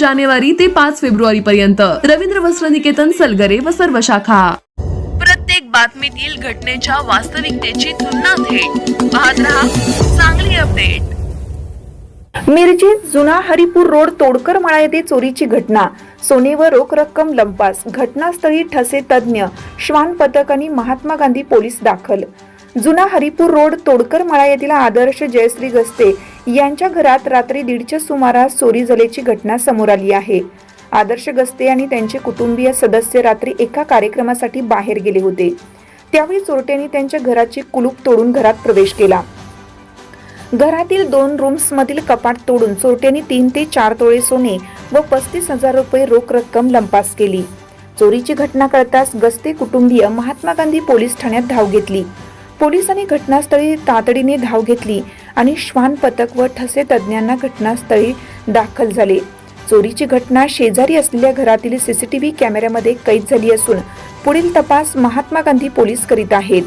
जानेवारी ते पाच फेब्रुवारी पर्यंत रवींद्र वस्त्र निकेतन सलगरे व सर्व शाखा. प्रत्येक बातमीतील घटनेच्या वास्तविकतेची तुलना थेट. पाहत रहा चांगली अपडेट. मिरजेत जुना हरिपूर रोड तोडकर मळा येथे चोरीची घटना. सोने व रोख रक्कम लंपास. घटनास्थळी ठसे तज्ज्ञ. श्वान पथक आणि महात्मा गांधी पोलीस दाखल. जुना हरिपूर रोड तोडकर मळा येथील आदर्श जयश्री गस्ते. यांच्या घरात रात्री दीडच्या सुमारास चोरी झाल्याची घटना समोर आली आहे. आदर्श गस्ते आणि त्यांचे कुटुंबीय सदस्य रात्री एका कार्यक्रमासाठी बाहेर गेले होते. त्यावेळी चोरट्यांनी त्यांच्या घराचे कुलूप तोडून घरात प्रवेश केला. घरातील दोन रूम्स मधील कपाट तोडून चोरट्यांनी तीन ते चार तोळे सोने व पस्तीस हजार रुपये रोख रक्कम लंपास केली. चोरीची घटना कळताच गस्ते कुटुंबीय महात्मा गांधी पोलीस ठाण्यात धाव घेतली. पोलिसांनी घटनास्थळी तातडीने धाव घेतली आणि श्वान पथक व ठसे तज्ज्ञांना घटनास्थळी दाखल झाले. चोरीची घटना शेजारी असलेल्या घरातील सीसीटीव्ही कॅमेऱ्यामध्ये कैद झाली असून पुढील तपास महात्मा गांधी पोलीस करीत आहेत.